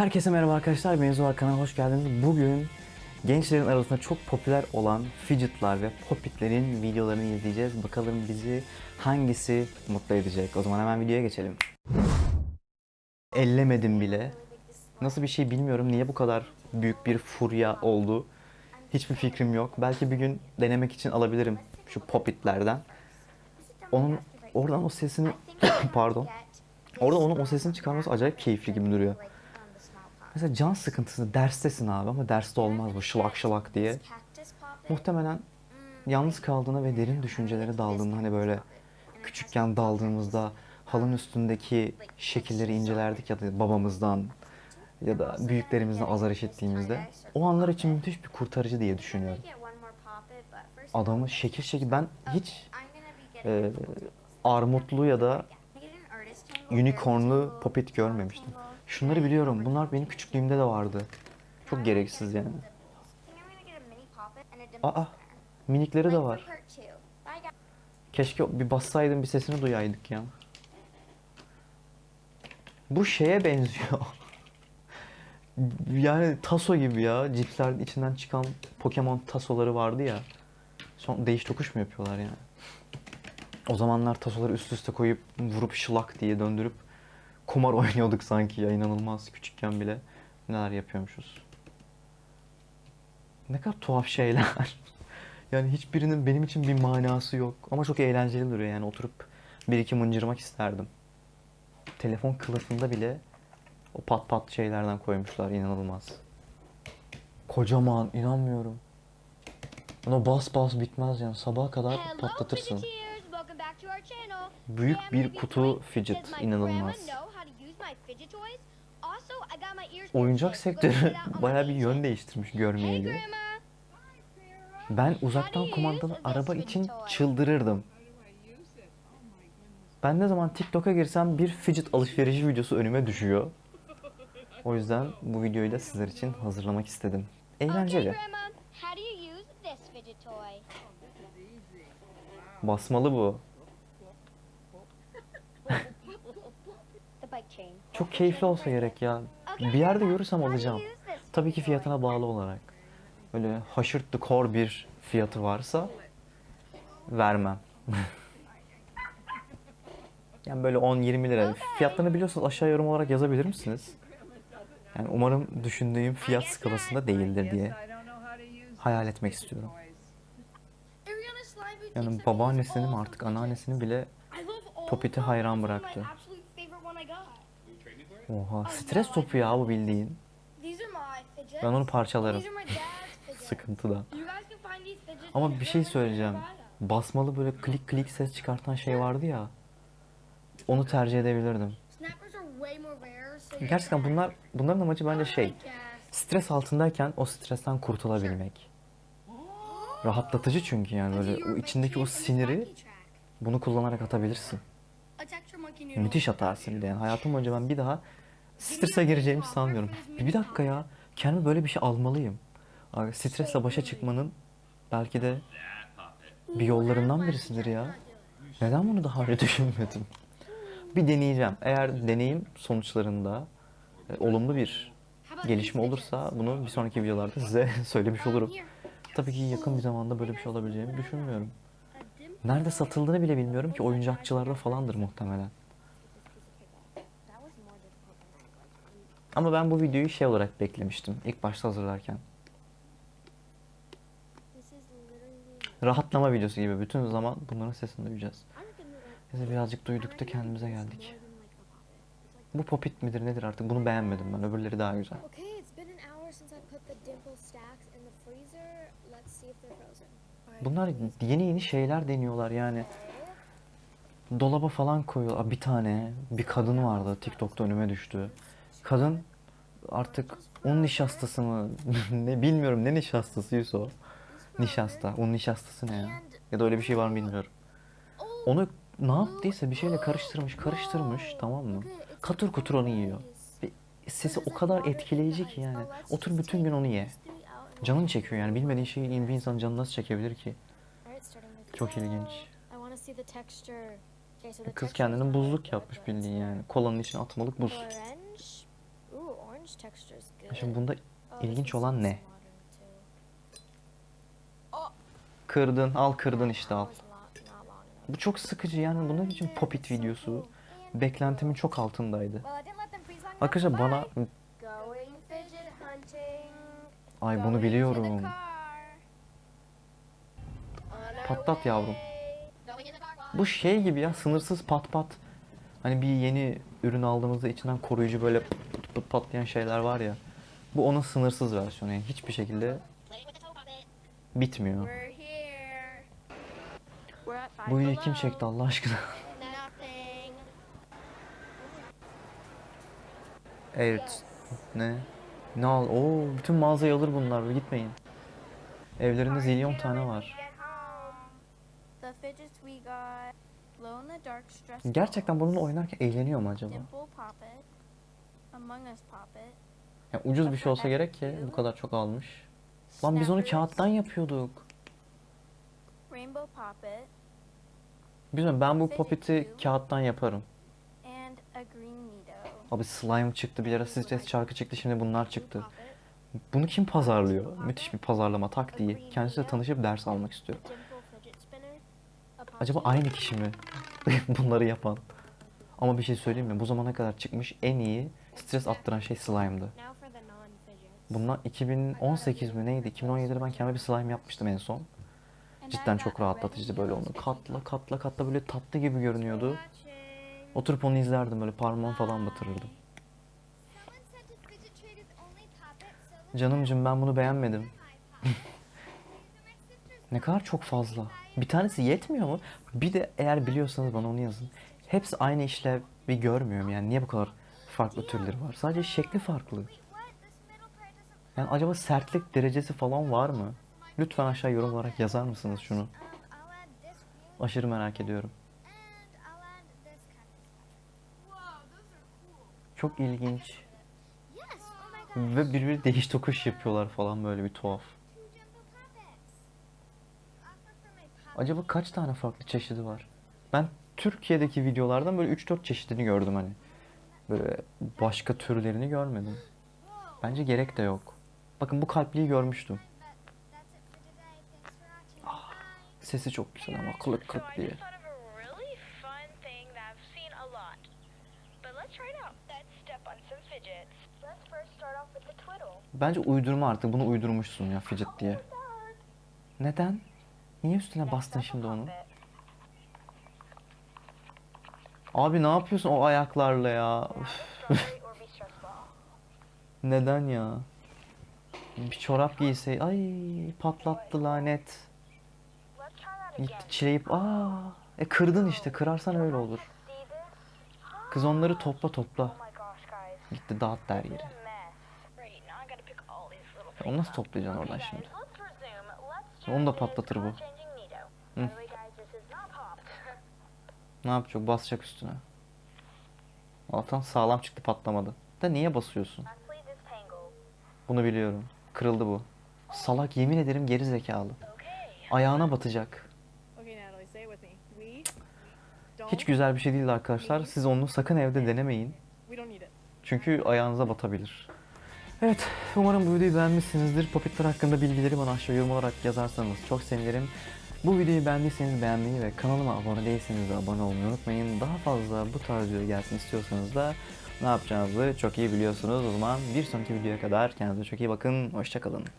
Herkese merhaba arkadaşlar, Mevzu Var kanalına hoş geldiniz. Bugün gençlerin arasında çok popüler olan fidgetlar ve popitlerin videolarını izleyeceğiz. Bakalım bizi hangisi mutlu edecek. O zaman hemen videoya geçelim. Ellemedim bile. Nasıl bir şey bilmiyorum. Niye bu kadar büyük bir furya oldu? Hiçbir fikrim yok. Belki bir gün denemek için alabilirim şu popitlerden. Onun oradan o sesini pardon. Orada onun o sesini çıkarması acayip keyifli gibi duruyor. Mesela can sıkıntısında derstesin abi ama derste olmaz bu şılak şılak diye. Muhtemelen yalnız kaldığında ve derin düşüncelere daldığında hani böyle küçükken daldığımızda halın üstündeki şekilleri incelerdik ya da babamızdan ya da büyüklerimizden azar işittiğimizde o anlar için müthiş bir kurtarıcı diye düşünüyorum. Adamı şekil şekil ben hiç e, armutlu ya da unicornlu popit görmemiştim. Şunları biliyorum. Bunlar benim küçüklüğümde de vardı. Çok gereksiz yani. Aa, minikleri de var. Keşke bir bassaydım bir sesini duyaydık ya. Bu şeye benziyor. yani taso gibi ya. Cipslerin içinden çıkan Pokemon tasoları vardı ya. Son değiş tokuş mu yapıyorlar yani? O zamanlar tasoları üst üste koyup vurup şılak diye döndürüp kumar oynuyorduk sanki ya inanılmaz küçükken bile neler yapıyormuşuz. Ne kadar tuhaf şeyler. yani hiçbirinin benim için bir manası yok ama çok eğlenceli duruyor yani oturup bir iki mıncırmak isterdim. Telefon kılıfında bile o pat pat şeylerden koymuşlar inanılmaz. Kocaman inanmıyorum. Ona bas bas bitmez yani sabaha kadar patlatırsın. Büyük bir kutu fidget inanılmaz. Oyuncak sektörü bayağı bir yön değiştirmiş görmeyeli. Ben uzaktan kumandalı araba için çıldırırdım. Ben ne zaman TikTok'a girsem bir fidget alışverişi videosu önüme düşüyor. O yüzden bu videoyu da sizler için hazırlamak istedim. Eğlenceli. Basmalı bu. Çok keyifli olsa gerek ya. Bir yerde görürsem alacağım. Tabii ki fiyatına bağlı olarak. Böyle haşırt kor bir fiyatı varsa vermem. yani böyle 10-20 lira. Fiyatlarını biliyorsanız aşağı yorum olarak yazabilir misiniz? Yani umarım düşündüğüm fiyat skalasında değildir diye hayal etmek istiyorum. Yani babaannesini mi artık anneannesini bile Popit'e hayran bıraktı. Oha stres topu ya bu bildiğin. Ben onu parçalarım. Sıkıntıda. Ama bir şey söyleyeceğim. Basmalı böyle klik klik ses çıkartan şey vardı ya. Onu tercih edebilirdim. Gerçekten bunlar bunların amacı bence şey. Stres altındayken o stresten kurtulabilmek. Rahatlatıcı çünkü yani böyle o içindeki o siniri bunu kullanarak atabilirsin. Müthiş atarsın yani. Hayatım boyunca ben bir daha strese gireceğimi sanmıyorum. Bir, dakika ya. Kendime böyle bir şey almalıyım. Stresle başa çıkmanın belki de bir yollarından birisidir ya. Neden bunu daha önce düşünmedim? Bir deneyeceğim. Eğer deneyim sonuçlarında e, olumlu bir gelişme olursa bunu bir sonraki videolarda size söylemiş olurum. Tabii ki yakın bir zamanda böyle bir şey olabileceğini düşünmüyorum. Nerede satıldığını bile bilmiyorum ki oyuncakçılarda falandır muhtemelen. Ama ben bu videoyu şey olarak beklemiştim ilk başta hazırlarken. Rahatlama videosu gibi bütün zaman bunların sesini duyacağız. Biz birazcık duyduk da kendimize geldik. Bu popit midir nedir artık bunu beğenmedim ben öbürleri daha güzel. Bunlar yeni yeni şeyler deniyorlar yani. Dolaba falan koyuyor. Bir tane bir kadın vardı TikTok'ta önüme düştü. Kadın artık un nişastası mı ne bilmiyorum ne nişastasıysa o. Nişasta. Un nişastası ne ya? Ya da öyle bir şey var mı bilmiyorum. Onu ne yaptıysa bir şeyle karıştırmış karıştırmış tamam mı? Katır kutur onu yiyor. Ve sesi o kadar etkileyici ki yani. Otur bütün gün onu ye. Canın çekiyor yani bilmediğin şeyi bir insan canı nasıl çekebilir ki? Çok ilginç. Kız is buzluk yapmış bildiğin yani. Kolanın içine atmalık buz. Şimdi bunda Oh, ilginç olan ne? too. Kırdın, al kırdın işte al. Bu çok sıkıcı yani bu ne biçim popit videosu. Beklentimin çok altındaydı. Arkadaşlar bana... Ay bunu biliyorum. Patlat yavrum. Bu şey gibi ya sınırsız pat pat. Hani bir yeni ürün aldığımızda içinden koruyucu böyle patlayan şeyler var ya. Bu onun sınırsız versiyonu yani hiçbir şekilde bitmiyor. Bu videoyu kim çekti Allah aşkına? Evet. Ne? Ne al? Oo, bütün mağazayı alır bunlar. Gitmeyin. Evlerinde zilyon tane var. Gerçekten bununla oynarken eğleniyor mu acaba? Among Us Poppet. Ya ucuz bir şey olsa gerek ki bu kadar çok almış. Lan biz onu kağıttan yapıyorduk. Rainbow Poppet. Bilmiyorum ben bu popiti kağıttan yaparım. Abi slime çıktı bir ara stres çarkı çıktı şimdi bunlar çıktı. Bunu kim pazarlıyor? Müthiş bir pazarlama taktiği. Kendisiyle tanışıp ders almak istiyor. Dimple Fidget Spinner. a Acaba aynı kişi mi bunları yapan? Ama bir şey söyleyeyim mi? Bu zamana kadar çıkmış en iyi stres attıran şey slime'dı. Bundan 2018 mi neydi? 2017'de ben kendime bir slime yapmıştım en son. Cidden çok rahatlatıcıydı böyle onu. Katla katla katla böyle tatlı gibi görünüyordu. Oturup onu izlerdim böyle parmağımı falan batırırdım. Canımcım ben bunu beğenmedim. Ne kadar çok fazla. Bir tanesi yetmiyor mu? Bir de eğer biliyorsanız bana onu yazın. Hepsi aynı işlevi görmüyorum yani. Niye bu kadar farklı türleri var? Sadece şekli farklı. Yani acaba sertlik derecesi falan var mı? Lütfen aşağı yorum olarak yazar mısınız şunu? Aşırı merak ediyorum. Çok ilginç. Ve birbiri değiş tokuş yapıyorlar falan böyle bir tuhaf. Acaba kaç tane farklı çeşidi var? Ben Türkiye'deki videolardan böyle 3-4 çeşidini gördüm hani. Böyle başka türlerini görmedim. Bence gerek de yok. Bakın bu kalpliyi görmüştüm. Bye. Sesi çok güzel ama kılık kılık diye. Bence uydurma artık bunu uydurmuşsun ya fidget diye. Neden? Niye üstüne bastın şimdi onu? Abi ne yapıyorsun o ayaklarla ya? Neden ya? Bir çorap giyse ay patlattı lanet. Gitti çileyip aa e kırdın işte kırarsan öyle olur. Kız onları topla topla. Gitti dağıt der yeri. little Onu nasıl toplayacaksın oradan şimdi? Onu da patlatır bu. Hı. Ne yapacak? Basacak üstüne. Allah'tan sağlam çıktı patlamadı. Da niye basıyorsun? Bunu biliyorum. Kırıldı bu. Salak yemin ederim geri zekalı. Ayağına batacak. Hiç güzel bir şey değil arkadaşlar. Siz onu sakın evde denemeyin. Çünkü ayağınıza batabilir. Evet, umarım bu videoyu beğenmişsinizdir. Popitler hakkında bilgileri bana aşağı yorum olarak yazarsanız çok sevinirim. Bu videoyu beğendiyseniz beğenmeyi ve kanalıma abone değilseniz de abone olmayı unutmayın. Daha fazla bu tarz video gelsin istiyorsanız da ne yapacağınızı çok iyi biliyorsunuz. O zaman bir sonraki videoya kadar kendinize çok iyi bakın. Hoşçakalın.